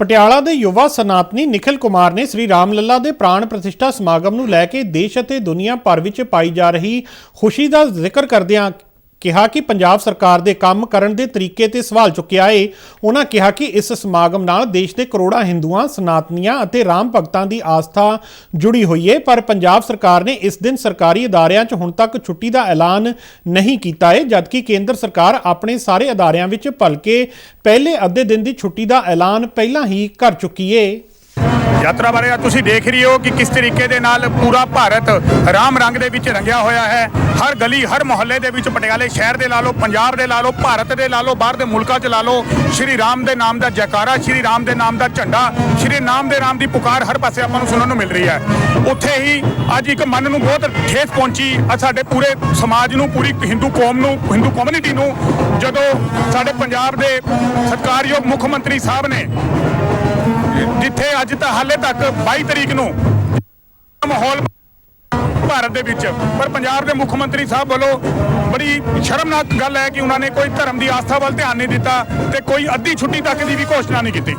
ਪਟਿਆਲਾ ਦੇ ਯੁਵਾ ਸਨਾਤਨੀ ਨਿਖਿਲ ਕੁਮਾਰ ਨੇ ਸ੍ਰੀ ਰਾਮ ਲੱਲਾ ਦੇ ਪ੍ਰਾਣ ਪ੍ਰਤਿਸ਼ਠਾ ਸਮਾਗਮ ਨੂੰ ਲੈ ਕੇ ਦੇਸ਼ ਅਤੇ ਦੁਨੀਆ ਭਰ ਵਿੱਚ ਪਾਈ ਜਾ ਰਹੀ ਖੁਸ਼ੀ ਦਾ ਜ਼ਿਕਰ ਕਰਦਿਆਂ ਕਿਹਾ ਕਿ ਪੰਜਾਬ ਸਰਕਾਰ ਦੇ ਕੰਮ ਕਰਨ ਦੇ ਤਰੀਕੇ ਤੇ ਸਵਾਲ ਚੁੱਕਿਆ ਏ। ਉਹਨਾਂ ਕਿਹਾ ਕਿ ਇਸ ਸਮਾਗਮ ਨਾਲ ਦੇਸ਼ ਦੇ ਕਰੋੜਾਂ ਹਿੰਦੂਆਂ, ਸਨਾਤਨੀਆਂ ਅਤੇ ਰਾਮ ਭਗਤਾਂ ਦੀ ਆਸਥਾ ਜੁੜੀ ਹੋਈ ਏ, ਪਰ ਪੰਜਾਬ ਸਰਕਾਰ ਨੇ ਇਸ ਦਿਨ ਸਰਕਾਰੀ ਅਦਾਰਿਆਂ 'ਚ ਹੁਣ ਤੱਕ ਛੁੱਟੀ ਦਾ ਐਲਾਨ ਨਹੀਂ ਕੀਤਾ ਏ, ਜਦਕਿ ਕੇਂਦਰ ਸਰਕਾਰ ਆਪਣੇ ਸਾਰੇ ਅਦਾਰਿਆਂ ਵਿੱਚ ਭਲਕੇ ਪਹਿਲੇ ਅੱਧੇ ਦਿਨ ਦੀ ਛੁੱਟੀ ਦਾ ਐਲਾਨ ਪਹਿਲਾਂ ਹੀ ਕਰ ਚੁੱਕੀ ਏ। ਯਾਤਰਾ ਬਾਰੇ ਤੁਸੀਂ ਦੇਖ ਰਹੇ ਹੋ ਕਿ ਕਿਸ ਤਰੀਕੇ ਦੇ ਨਾਲ ਪੂਰਾ ਭਾਰਤ ਰਾਮ ਰੰਗ ਦੇ ਵਿੱਚ ਰੰਗਿਆ ਹੋਇਆ ਹੈ। ਹਰ ਗਲੀ, ਹਰ ਮੁਹੱਲੇ ਦੇ ਵਿੱਚ ਪਟਿਆਲੇ ਸ਼ਹਿਰ ਦੇ ਲਾ ਲਓ, ਪੰਜਾਬ ਦੇ ਲਾ ਲਓ, ਭਾਰਤ ਦੇ ਲਾ ਲਓ, ਬਾਹਰ ਦੇ ਮੁਲਕਾਂ 'ਚ ਲਾ ਲਓ। ਸ਼੍ਰੀ ਰਾਮ ਦੇ ਨਾਮ ਦਾ ਜੈਕਾਰਾ, ਸ਼੍ਰੀ ਰਾਮ ਦੇ ਨਾਮ ਦਾ ਝੰਡਾ, ਸ਼੍ਰੀ ਨਾਮ ਦੇ ਨਾਮ ਦੀ ਪੁਕਾਰ ਹਰ ਪਾਸੇ ਆਪਾਂ ਨੂੰ ਸੁਣਨ ਨੂੰ ਮਿਲ ਰਹੀ ਹੈ। ਉੱਥੇ ਹੀ ਅੱਜ ਇੱਕ ਮਨ ਨੂੰ ਬਹੁਤ ਠੇਸ ਪਹੁੰਚੀ। ਅੱਜ ਸਾਡੇ ਪੂਰੇ ਸਮਾਜ ਨੂੰ, ਪੂਰੀ ਹਿੰਦੂ ਕੌਮ ਨੂੰ, ਹਿੰਦੂ ਕਮਿਊਨਿਟੀ ਨੂੰ, ਜਦੋਂ ਸਾਡੇ ਪੰਜਾਬ ਦੇ ਸਤਿਕਾਰਯੋਗ ਮੁੱਖ ਮੰਤਰੀ ਸਾਹਿਬ ਨੇ ਜਿੱਥੇ ਅੱਜ ਤਾਂ ਹਾਲੇ ਤੱਕ 22 ਤਰੀਕ ਨੂੰ ਮਾਹੌਲ ਭਾਰਤ ਦੇ ਵਿੱਚ, ਪਰ ਪੰਜਾਬ ਦੇ ਮੁੱਖ ਮੰਤਰੀ ਸਾਹਿਬ ਵੱਲੋਂ ਬੜੀ ਸ਼ਰਮਨਾਕ ਗੱਲ ਹੈ ਕਿ ਉਹਨਾਂ ਨੇ ਕੋਈ ਧਰਮ ਦੀ ਆਸਥਾ ਵੱਲ ਧਿਆਨ ਨਹੀਂ ਦਿੱਤਾ ਤੇ ਕੋਈ ਅੱਧੀ ਛੁੱਟੀ ਤੱਕ ਦੀ ਵੀ ਘੋਸ਼ਣਾ ਨਹੀਂ ਕੀਤੀ।